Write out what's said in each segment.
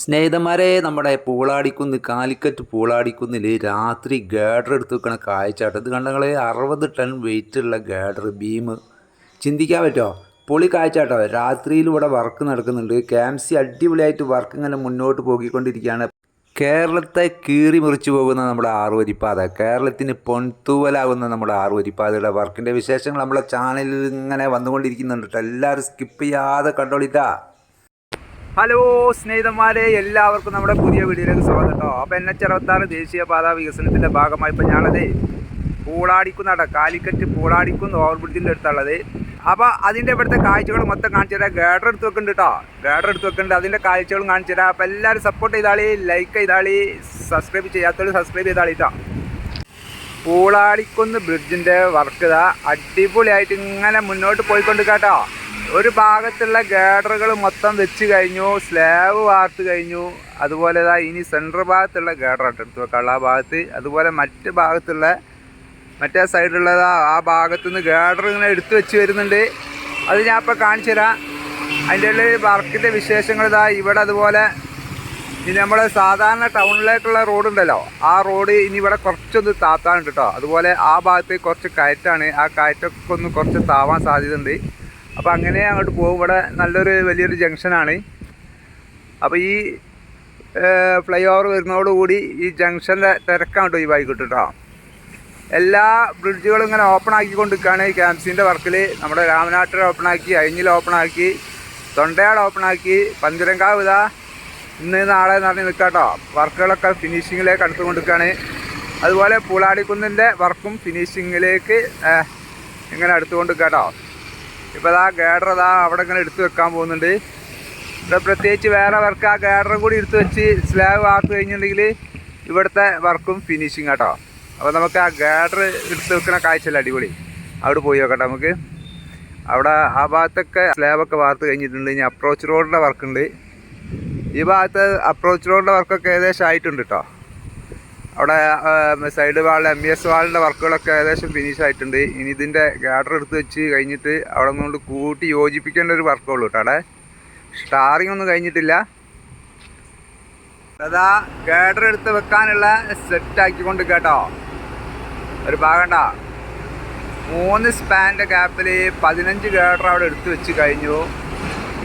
സ്നേഹിതന്മാരെ നമ്മുടെ പൂളാടിക്കുന്ന് കാലിക്കറ്റ് പൂളാടിക്കുന്നിൽ രാത്രി ഗാഡർ എടുത്ത് വെക്കണ കാഴ്ചാട്ടം ഇത് കണ്ടങ്ങൾ അറുപത് ടൺ വെയിറ്റുള്ള ഗേഡർ ബീം ചിന്തിക്കാൻ പറ്റുമോ പൊളി കാഴ്ചാട്ടോ രാത്രിയിൽ ഇവിടെ വർക്ക് നടക്കുന്നുണ്ട്. ക്യാംസി അടിപൊളിയായിട്ട് വർക്ക് ഇങ്ങനെ മുന്നോട്ട് പോകിക്കൊണ്ടിരിക്കുകയാണ്. കേരളത്തെ കീറി മുറിച്ചു പോകുന്ന നമ്മുടെ ആറുവരിപ്പാത കേരളത്തിന് പൊൻതൂവലാകുന്ന നമ്മുടെ ആറുവരിപ്പാതയുടെ വർക്കിന്റെ വിശേഷങ്ങൾ നമ്മുടെ ചാനലിൽ ഇങ്ങനെ വന്നുകൊണ്ടിരിക്കുന്നുണ്ട്. എല്ലാവരും സ്കിപ്പ് ചെയ്യാതെ കണ്ടോളിട്ടാ. ഹലോ സ്നേഹിതന്മാരെ എല്ലാവർക്കും നമ്മുടെ പുതിയ വീഡിയോയിലേക്ക് സ്വാഗതം കേട്ടോ. അപ്പോൾ എൻ എച്ച് അറുപത്താറ് ദേശീയപാത വികസനത്തിന്റെ ഭാഗമായി ഇപ്പം ഞാനത് പൂളാടിക്കുന്നാണ് കാലിക്കറ്റ് പൂളാടിക്കുന്ന് ഓവർബ്രിഡ്ജിന്റെ അടുത്തുള്ളത് അപ്പോൾ അതിന്റെ ഇവിടുത്തെ കാഴ്ചകൾ മൊത്തം കാണിച്ചു തരാം. ഗേഡർ എടുത്ത് വെക്കുന്നുണ്ട് കേട്ടോ. ഗേഡർ എടുത്ത് വെക്കുന്നുണ്ട്. അതിന്റെ കാഴ്ചകളും കാണിച്ചു തരാം. അപ്പോൾ എല്ലാവരും സപ്പോർട്ട് ചെയ്താളി ലൈക്ക് ചെയ്താളി സബ്സ്ക്രൈബ് ചെയ്യാത്തവർ സബ്സ്ക്രൈബ് ചെയ്താളി കേട്ടോ. പൂളാടിക്കുന്ന് ബ്രിഡ്ജിന്റെ വർക്ക് ഇതാ. അടിപൊളിയായിട്ട് ഇങ്ങനെ മുന്നോട്ട് പോയിക്കൊണ്ട് കേട്ടോ. ഒരു ഭാഗത്തുള്ള ഗേഡറുകൾ മൊത്തം വെച്ച് കഴിഞ്ഞു സ്ലാബ് വാർത്ത് കഴിഞ്ഞു. അതുപോലെ ഇനി സെൻട്രൽ ഭാഗത്തുള്ള ഗേഡറായിട്ട് എടുത്ത് വെക്കാനുള്ള ആ ഭാഗത്ത് അതുപോലെ മറ്റ് ഭാഗത്തുള്ള മറ്റേ സൈഡിലുള്ളത് ആ ഭാഗത്തുനിന്ന് ഗേഡർ ഇങ്ങനെ എടുത്തു വെച്ച് വരുന്നുണ്ട്. അത് ഞാൻ ഇപ്പോൾ കാണിച്ചു തരാം. അതിന്റെ ഉള്ളിൽ വർക്കിന്റെ വിശേഷങ്ങൾ ഇതാ ഇവിടെ അതുപോലെ ഇനി നമ്മൾ സാധാരണ ടൗണിലേക്കുള്ള റോഡ് ഉണ്ടല്ലോ. ആ റോഡ് ഇനി ഇവിടെ കുറച്ചൊന്ന് താത്താനുണ്ട് കേട്ടോ അതുപോലെ ആ ഭാഗത്ത് കുറച്ച് കയറ്റാണ്. ആ കയറ്റൊക്കെ ഒന്ന് കുറച്ച് താവാൻ സാധ്യതയുണ്ട്. അപ്പോൾ അങ്ങനെ അങ്ങോട്ട് പോകും. ഇവിടെ നല്ലൊരു വലിയൊരു ജംഗ്ഷനാണ്. അപ്പോൾ ഈ ഫ്ലൈ ഓവർ വരുന്നതോടുകൂടി ഈ ജംഗ്ഷനിലെ തിരക്കാണ് ഈ കിട്ടും കേട്ടോ എല്ലാ ബ്രിഡ്ജുകളും ഇങ്ങനെ ഓപ്പൺ ആക്കിക്കൊണ്ടിരിക്കുകയാണ്. ഈ ക്യാംസിന്റെ വർക്കിൽ നമ്മുടെ രാമനാട്ടിൽ ഓപ്പൺ ആക്കി അഴിഞ്ഞിൽ ഓപ്പൺ ആക്കി തൊണ്ടയാട് ഓപ്പൺ ആക്കി പന്തിരങ്കാവ് ഇതാ ഇന്ന് നാളെ നിറഞ്ഞ് നിൽക്കാട്ടോ വർക്കുകളൊക്കെ ഫിനിഷിങ്ങിലേക്ക് അടുത്തുകൊണ്ടിരിക്കുകയാണ്. അതുപോലെ പൂളാടിക്കുന്നിന്റെ വർക്കും ഫിനിഷിങ്ങിലേക്ക് ഇങ്ങനെ അടുത്തുകൊണ്ട് കേട്ടോ ഇപ്പോൾ അതാ ഗേഡർ അതാ അവിടെ ഇങ്ങനെ എടുത്തു വെക്കാൻ പോകുന്നുണ്ട്. ഇവിടെ പ്രത്യേകിച്ച് വേറെ വർക്ക് ആ ഗേഡറും കൂടി എടുത്തു വെച്ച് സ്ലാബ് വാർത്ത് കഴിഞ്ഞിട്ടുണ്ടെങ്കിൽ ഇവിടുത്തെ വർക്കും ഫിനിഷിങ് കേട്ടോ അപ്പോൾ നമുക്ക് ആ ഗേഡർ എടുത്ത് വെക്കുന്ന കാഴ്ചയല്ല അടിപൊളി. അവിടെ പോയി നോക്കട്ടെ നമുക്ക്. അവിടെ ആ ഭാഗത്തൊക്കെ സ്ലാബൊക്കെ വാർത്ത് കഴിഞ്ഞിട്ടുണ്ട്. ഇനി അപ്രോച്ച് റോഡിന്റെ വർക്കുണ്ട് ഈ ഭാഗത്ത് അപ്രോച്ച് റോഡിന്റെ വർക്കൊക്കെ ഏകദേശം ആയിട്ടുണ്ട് കേട്ടോ അവിടെ സൈഡ് വാൾ എം എസ് വാളിന്റെ വർക്കുകളൊക്കെ ഏകദേശം ഫിനിഷ് ആയിട്ടുണ്ട്. ഇനി ഇതിന്റെ ഗാഡർ എടുത്ത് വെച്ച് കഴിഞ്ഞിട്ട് അവിടെ നിന്നുകൊണ്ട് കൂട്ടി യോജിപ്പിക്കേണ്ട ഒരു വർക്കുള്ളൂ കേട്ടോ അവിടെ. സ്റ്റാറിങ് ഒന്നും കഴിഞ്ഞിട്ടില്ല. അതാ ഗാഡർ എടുത്ത് വെക്കാനുള്ള സെറ്റ് ആക്കിക്കൊണ്ട് കേട്ടോ. ഒരു ഭാഗണ്ട മൂന്ന് സ്പാന്റെ ഗ്യാപ്പിൽ പതിനഞ്ച് ഗാഡർ അവിടെ എടുത്ത് വെച്ച് കഴിഞ്ഞു.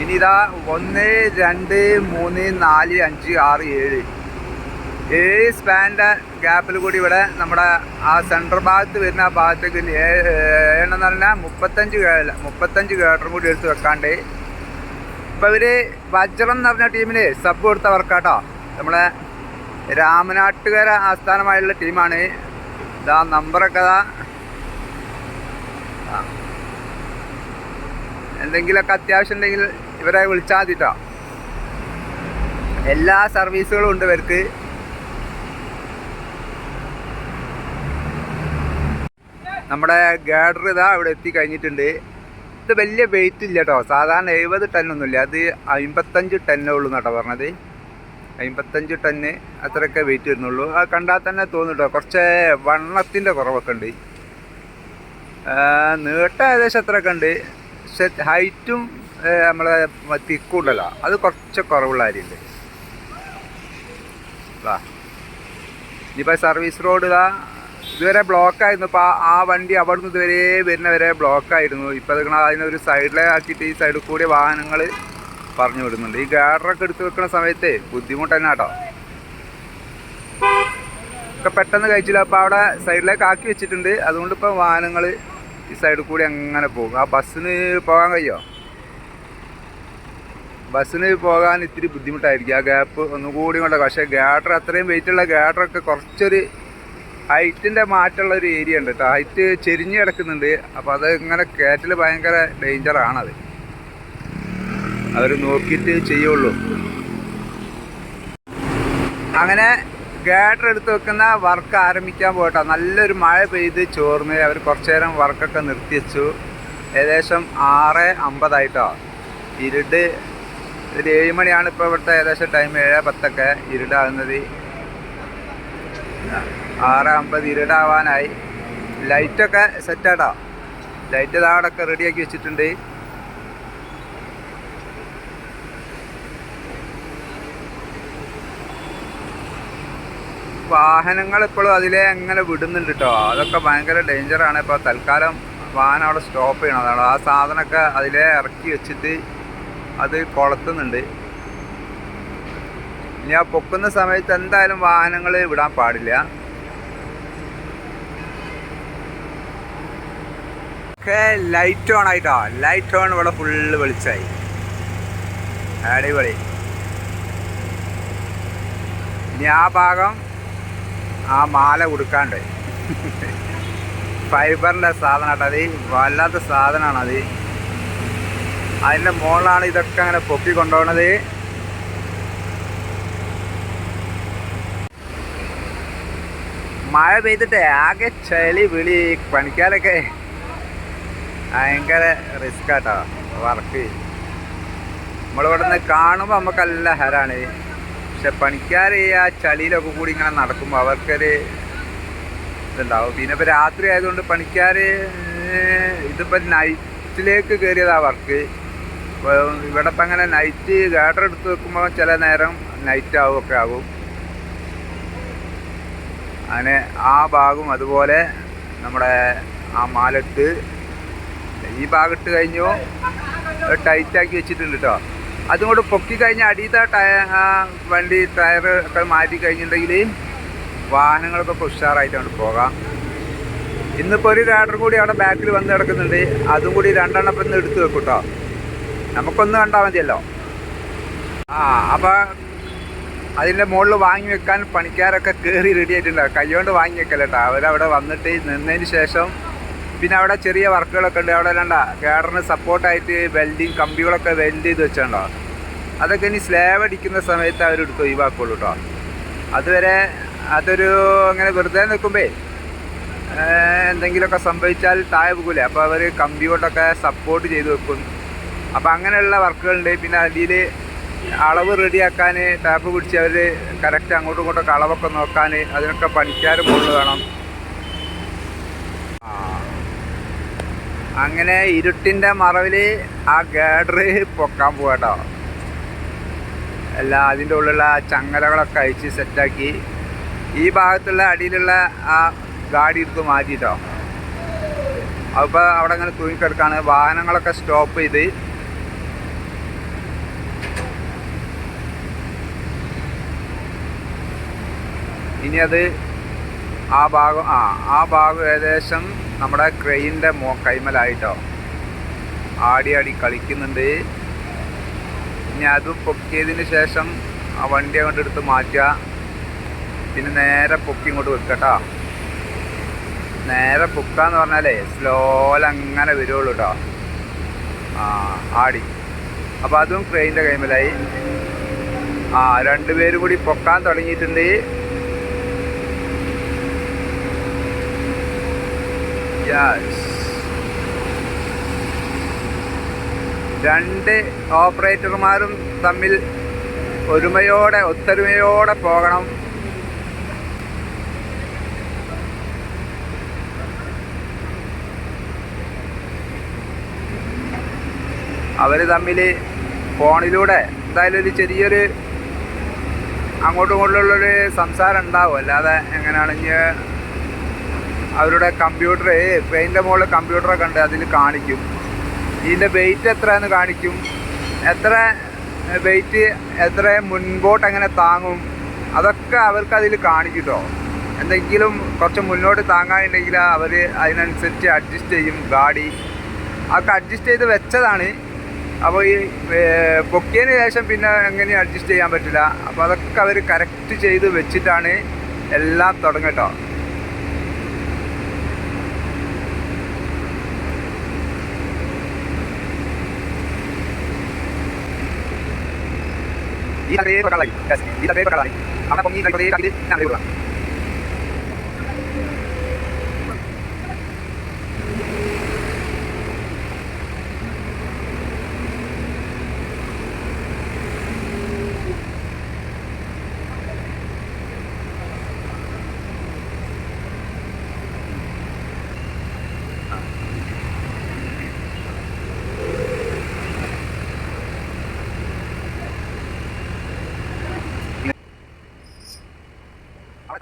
ഇനി ഇതാ ഒന്ന് രണ്ട് മൂന്ന് നാല് അഞ്ച് ആറ് ഏഴ്. ഏഴ് സ്പാന്റെ ഗ്യാപ്പിൽ കൂടി ഇവിടെ നമ്മുടെ ആ സെൻട്രൽ ഭാഗത്ത് വരുന്ന ആ ഭാഗത്തേക്ക് ഏഴെണ്ണം എന്ന് പറഞ്ഞാൽ മുപ്പത്തഞ്ച് കേഴല്ല മുപ്പത്തഞ്ച് കേട്ടറും കൂടി എടുത്ത് വെക്കാണ്ട്. ഇപ്പം ഇവർ വജ്രം എന്ന് പറഞ്ഞ ടീമിന് സബ് കൊടുത്ത വർക്കാട്ടോ. നമ്മളെ രാമനാട്ടുകര ആസ്ഥാനമായുള്ള ടീമാണ് ഇതാ നമ്പറൊക്കെ ഇതാ. എന്തെങ്കിലുമൊക്കെ അത്യാവശ്യം ഉണ്ടെങ്കിൽ ഇവരെ വിളിച്ചാൽ മതി കേട്ടോ എല്ലാ സർവീസുകളും ഉണ്ട് ഇവർക്ക്. നമ്മുടെ ഗാഡർ ഇതാ എത്തി കഴിഞ്ഞിട്ടുണ്ട്. ഇത് വലിയ വെയിറ്റ് ഇല്ല കേട്ടോ സാധാരണ എഴുപത് ടണ്ണൊന്നുമില്ല അത് അമ്പത്തഞ്ച് ടണ്ണേ ഉള്ളൂ എന്നാട്ടോ പറഞ്ഞത്. അമ്പത്തഞ്ച് ടണ്ണ് അത്രയൊക്കെ വെയിറ്റ് വരുന്നുള്ളൂ. അത് കണ്ടാൽ തന്നെ തോന്നും കുറച്ച് വണ്ണത്തിന്റെ കുറവൊക്കെ ഉണ്ട്. ആ, നീട്ടം ഏകദേശം അത്രയൊക്കെ ഉണ്ട്. പക്ഷെ ഹൈറ്റും നമ്മളെ തിക്കും ഉണ്ടല്ലോ. അത് കുറച്ച് കുറവുള്ള കാര്യമുണ്ട്. ഇനിയിപ്പോൾ സർവീസ് റോഡ് ഇതാ. ഇതുവരെ ബ്ലോക്കായിരുന്നു ഇപ്പോൾ ആ വണ്ടി അവിടെ നിന്ന് ഇതുവരെ വരുന്നവരെ ബ്ലോക്കായിരുന്നു ഇപ്പോൾ ഒരു അതിനൊരു സൈഡിലാക്കിയിട്ട് ഈ സൈഡിൽ കൂടി വാഹനങ്ങൾ പറഞ്ഞു വിടുന്നുണ്ട്. ഈ ഗാഡറൊക്കെ എടുത്ത് വെക്കുന്ന സമയത്ത് ബുദ്ധിമുട്ട് തന്നെ കേട്ടോ ഒക്കെ പെട്ടെന്ന് കഴിച്ചില്ല. അപ്പോൾ അവിടെ സൈഡിലേക്ക് ആക്കി വെച്ചിട്ടുണ്ട്. അതുകൊണ്ട് ഇപ്പം വാഹനങ്ങൾ ഈ സൈഡിൽ കൂടി അങ്ങനെ പോകും. ആ ബസ്സിന് പോകാൻ കഴിയുമോ ബസ്സിന് പോകാൻ ഇത്തിരി ബുദ്ധിമുട്ടായിരിക്കും. ആ ഗ്യാപ്പ് ഒന്നുകൂടി കൊണ്ട് പക്ഷേ ഗാഡർ അത്രയും വെയിറ്റുള്ള ഗാഡറൊക്കെ കുറച്ചൊരു ഹൈറ്റിന്റെ മാറ്റമുള്ള ഒരു ഏരിയ ഉണ്ട് കേട്ടോ ഹൈറ്റ് ചെരിഞ്ഞ് കിടക്കുന്നുണ്ട്. അപ്പോൾ അത് ഇങ്ങനെ കയറ്റൽ ഭയങ്കര ഡേഞ്ചറാണത് അവർ നോക്കിയിട്ട് ചെയ്യുള്ളൂ. അങ്ങനെ ഗാഡർ എടുത്ത് വെക്കുന്ന വർക്ക് ആരംഭിക്കാൻ പോയിട്ടോ നല്ലൊരു മഴ പെയ്ത് ചോർന്ന് അവർ കുറച്ചു നേരം വർക്കൊക്കെ നിർത്തി വെച്ചു. ഏകദേശം ആറ് അമ്പതായിട്ടോ. ഇരുട് ഒരു ഏഴ് മണിയാണ് ഇപ്പോൾ ഇവിടുത്തെ ഏകദേശം ടൈം ഏഴ് പത്തൊക്കെ ഇരുടാകുന്നത്. ആറ് അമ്പത് ഇരുടാവാനായി. ലൈറ്റൊക്കെ സെറ്റാടാ ലൈറ്റ് താടൊക്കെ റെഡിയാക്കി വെച്ചിട്ടുണ്ട്. വാഹനങ്ങൾ ഇപ്പോഴും അതിലെ അങ്ങനെ വിടുന്നുണ്ട് കേട്ടോ അതൊക്കെ ഭയങ്കര ഡേഞ്ചറാണ്. ഇപ്പോൾ തൽക്കാലം വാഹനം അവിടെ സ്റ്റോപ്പ് ചെയ്യണം. അതാണ്. ആ സാധനമൊക്കെ അതിലെ ഇറക്കി വെച്ചിട്ട് അത് കൊളത്തുന്നുണ്ട്. ഇനി ആ പൊക്കുന്ന സമയത്ത് എന്തായാലും വാഹനങ്ങൾ വിടാൻ പാടില്ല. ഒക്കെ ലൈറ്റ് ഓൺ ആയിട്ടോ? ലൈറ്റ് ഓൺ ഇവിടെ ഫുള്ള് വെളിച്ചായി അടിപൊളി. ഇനി ആ ഭാഗം ആ മാല കൊടുക്കാണ്ട് ഫൈബറിന്റെ സാധനമാട്ടോ അത്. വല്ലാത്ത അത്. അതിന്റെ മുകളിലാണ് ഇതൊക്കെ അങ്ങനെ പൊക്കി കൊണ്ടുപോകണത് മഴ പെയ്തിട്ട് ആകെ ചളി വിളി പണിക്കാരൊക്കെ. ഭയങ്കര റിസ്ക് ആട്ടോ വർക്ക് നമ്മളിവിടെ നിന്ന് കാണുമ്പോൾ നമുക്കല്ല ഹരാണ്. പക്ഷെ പണിക്കാർ ഈ ആ ചളിയിലൊക്കെ കൂടി ഇങ്ങനെ നടക്കുമ്പോൾ അവർക്കൊരു ഇതുണ്ടാവും. പിന്നെ ഇപ്പോൾ രാത്രി ആയതുകൊണ്ട് പണിക്കാർ ഇതിപ്പോൾ നൈറ്റിലേക്ക് കയറിയതാ വർക്ക് ഇവിടെ ഇപ്പം അങ്ങനെ നൈറ്റ് ഗാഡർ എടുത്ത് വെക്കുമ്പോൾ ചില നേരം നൈറ്റ് ആവും ഒക്കെ ആകും. അങ്ങനെ ആ ഭാഗം അതുപോലെ നമ്മുടെ ആ മാലട്ട് ഈ ഭാഗത്ത് കഴിഞ്ഞു. ടൈറ്റാക്കി വെച്ചിട്ടുണ്ട് കേട്ടോ അതും കൂടെ പൊക്കി കഴിഞ്ഞാൽ അടിയത്തെ ടയർ വണ്ടി ടയർ ഒക്കെ മാറ്റി കഴിഞ്ഞിട്ടുണ്ടെങ്കിൽ വാഹനങ്ങളൊക്കെ ഉഷാറായിട്ടാണ് പോകാം. ഇന്നിപ്പോൾ ഒരു റൈഡർ കൂടി അവിടെ ബാക്കിൽ വന്ന് കിടക്കുന്നുണ്ട്. അതും കൂടി രണ്ടെണ്ണം ഇപ്പം എടുത്തു വെക്കും കേട്ടോ നമുക്കൊന്ന് കണ്ടാൽ മതിയല്ലോ. ആ അപ്പോൾ അതിന്റെ മുകളിൽ വാങ്ങി വെക്കാൻ പണിക്കാരൊക്കെ കയറി റെഡി ആയിട്ടുണ്ടാവും കൈകൊണ്ട് വാങ്ങി വെക്കല്ലേട്ടോ അവരവിടെ വന്നിട്ട് നിന്നതിന് ശേഷം പിന്നെ അവിടെ ചെറിയ വർക്കുകളൊക്കെ ഉണ്ട്. അവിടെ രണ്ട കേഡറിന് സപ്പോർട്ടായിട്ട് വെൽഡിങ് കമ്പികളൊക്കെ വെൽഡ് ചെയ്ത് വെച്ചിട്ടുണ്ടോ? അതൊക്കെ ഇനി സ്ലാബ് അടിക്കുന്ന സമയത്ത് അവരെടുത്ത് ഒഴിവാക്കുള്ളൂ കേട്ടോ അതുവരെ അതൊരു അങ്ങനെ വെറുതെ നിൽക്കുമ്പേ എന്തെങ്കിലുമൊക്കെ സംഭവിച്ചാൽ താഴെ പോകില്ലേ അപ്പോൾ അവർ കമ്പി കൊണ്ടൊക്കെ സപ്പോർട്ട് ചെയ്ത് വെക്കും. അപ്പോൾ അങ്ങനെയുള്ള വർക്കുകളുണ്ട്. പിന്നെ അതിൽ അളവ് റെഡിയാക്കാൻ ടാപ്പ് പിടിച്ച് അവർ കറക്റ്റ് അങ്ങോട്ടും ഇങ്ങോട്ടൊക്കെ അളവൊക്കെ നോക്കാൻ അതിനൊക്കെ പണിക്കാർ മുകളിൽ വേണം. അങ്ങനെ ഇരുട്ടിന്റെ മറവിൽ ആ ഗേഡർ പൊക്കാൻ പോകട്ടോ എല്ലാം അതിന്റെ ഉള്ളിലുള്ള ചങ്ങലകളൊക്കെ അഴിച്ച് സെറ്റാക്കി ഈ ഭാഗത്തുള്ള അടിയിലുള്ള ആ ഗാഡി എടുത്ത് മാറ്റിയിട്ടോ അപ്പോൾ അവിടെ അങ്ങനെ തൂങ്ങിക്കിടക്കാണ് വാഹനങ്ങളൊക്കെ സ്റ്റോപ്പ് ചെയ്ത് ഇനി അത് ആ ഭാഗം ആ ആ ഭാഗം ഏകദേശം നമ്മുടെ ക്രെയിന്റെ മോ കൈമലായിട്ടോ. ആടി ആടി കളിക്കുന്നുണ്ട്. ഇനി അത് പൊക്കിയതിന് ശേഷം ആ വണ്ടി അങ്ങോട്ട് എടുത്ത് മാറ്റുക. പിന്നെ നേരെ പൊക്കി ഇങ്ങോട്ട് വെക്കട്ടോ നേരെ പൊക്കാന്ന് പറഞ്ഞാലേ സ്ലോല അങ്ങനെ വരുള്ളൂ കേട്ടോ ആ ആടി. അപ്പോൾ അതും ക്രെയിന്റെ കൈമലായി. ആ രണ്ടുപേരും കൂടി പൊക്കാൻ തുടങ്ങിയിട്ടുണ്ട്. യെസ് രണ്ട് ഓപ്പറേറ്റർമാരും തമ്മിൽ ഒരുമയോടെ ഒത്തൊരുമയോടെ പോകണം. അവർ തമ്മിൽ ഫോണിലൂടെ എന്തായാലും ഒരു ചെറിയൊരു അങ്ങോട്ടും ഇങ്ങോട്ടുള്ളൊരു സംസാരം ഉണ്ടാവും. അല്ലാതെ എങ്ങനെയാണെങ്കിൽ അവരുടെ കമ്പ്യൂട്ടർ പെയിന്റെ മുകളിൽ കമ്പ്യൂട്ടറെ കണ്ട് അതിൽ കാണിക്കും. ഇതിന്റെ വെയിറ്റ് എത്രയെന്ന് കാണിക്കും. എത്ര വെയിറ്റ് എത്ര മുൻപോട്ട് എങ്ങനെ താങ്ങും അതൊക്കെ അവർക്ക് അതിൽ കാണിക്കട്ടോ എന്തെങ്കിലും കുറച്ച് മുന്നോട്ട് താങ്ങാനുണ്ടെങ്കിൽ അവർ അതിനനുസരിച്ച് അഡ്ജസ്റ്റ് ചെയ്യും ഗാഡി അതൊക്കെ അഡ്ജസ്റ്റ് ചെയ്ത് വെച്ചതാണ്. അപ്പോൾ ഈ പൊക്കിയതിന് ശേഷം പിന്നെ എങ്ങനെയും അഡ്ജസ്റ്റ് ചെയ്യാൻ പറ്റില്ല. അപ്പോൾ അതൊക്കെ അവർ കറക്റ്റ് ചെയ്ത് വെച്ചിട്ടാണ് എല്ലാം തുടങ്ങട്ടോ ഈ തലയെ വെക്കാൻ lagi. Yes, ഈ തലയെ വെക്കാൻ lagi. അവിടെ പൊങ്ങി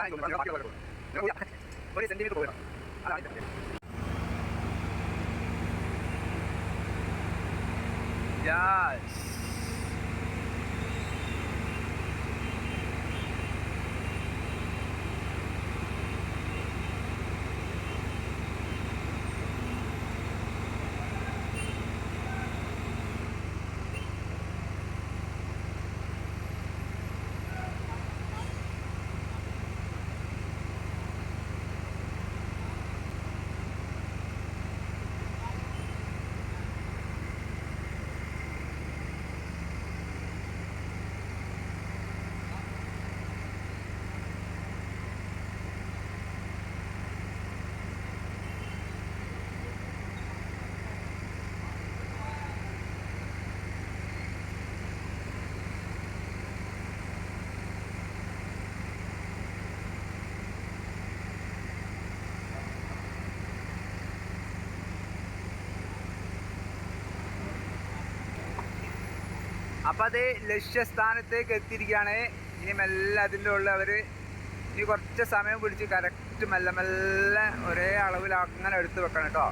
കൈ കൈ ഞാൻ അറിയുക അവിടെ ഒരു സെന്റിമീറ്റർ പോകണം Yes. അപ്പം അത് ലക്ഷ്യസ്ഥാനത്തേക്ക് എത്തിയിരിക്കുകയാണ്. ഇനി മെല്ലെ അതിന്റെ ഉള്ളിൽ അവർ ഇനി കുറച്ച് സമയം പിടിച്ച് കറക്റ്റ് മെല്ലെ മെല്ലെ ഒരേ അളവിൽ അങ്ങനെ എടുത്ത് വെക്കണം കേട്ടോ.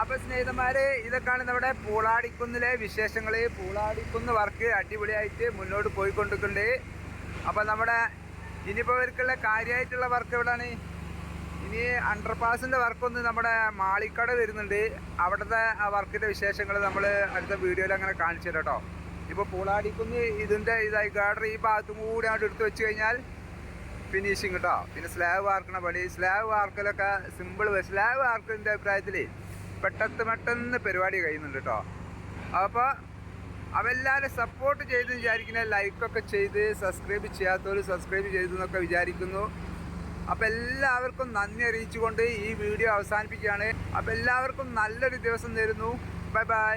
അപ്പോൾ സ്നേഹിതന്മാർ ഇതൊക്കെയാണ് നമ്മുടെ പൂളാടിക്കുന്നിലെ വിശേഷങ്ങൾ പൂളാടിക്കുന്ന് വർക്ക് അടിപൊളിയായിട്ട് മുന്നോട്ട് പോയിക്കൊണ്ടിരിക്കുന്നുണ്ട്. അപ്പോൾ നമ്മുടെ ഇനിയിപ്പോൾ ഇവർക്കുള്ള കാര്യമായിട്ടുള്ള വർക്ക് എവിടെയാണ് ഇനി അണ്ടർപാസിന്റെ വർക്കൊന്ന് നമ്മുടെ മാളിക്കട വരുന്നുണ്ട്. അവിടുത്തെ ആ വർക്കിന്റെ വിശേഷങ്ങൾ നമ്മൾ അടുത്ത വീഡിയോയിൽ അങ്ങനെ കാണിച്ചു തരാം കേട്ടോ. ഇപ്പോൾ പൂളാടിക്കുന്ന് ഇതിന്റെ ഇതായി ഗാർഡർ ഈ ഭാഗത്തും കൂടി അങ്ങോട്ട് എടുത്ത് വെച്ച് കഴിഞ്ഞാൽ ഫിനിഷിങ് കേട്ടോ പിന്നെ സ്ലാബ് വാർക്കണ പണി. സ്ലാബ് വാർക്കലൊക്കെ സിമ്പിൾ സ്ലാബ് വാർക്കലിന്റെ അഭിപ്രായത്തിൽ പെട്ടെന്ന് പെട്ടെന്ന് പരിപാടി കഴിയുന്നുണ്ട് കേട്ടോ അപ്പോൾ അവെല്ലാവരും സപ്പോർട്ട് ചെയ്ത് വിചാരിക്കുന്ന ലൈക്കൊക്കെ ചെയ്ത് സബ്സ്ക്രൈബ് ചെയ്യാത്തവർ സബ്സ്ക്രൈബ് ചെയ്തു എന്നൊക്കെ വിചാരിക്കുന്നു. അപ്പോൾ എല്ലാവർക്കും നന്ദി അറിയിച്ചുകൊണ്ട് ഈ വീഡിയോ അവസാനിപ്പിക്കുകയാണ്. അപ്പോൾ എല്ലാവർക്കും നല്ലൊരു ദിവസം തരുന്നു. Bye bye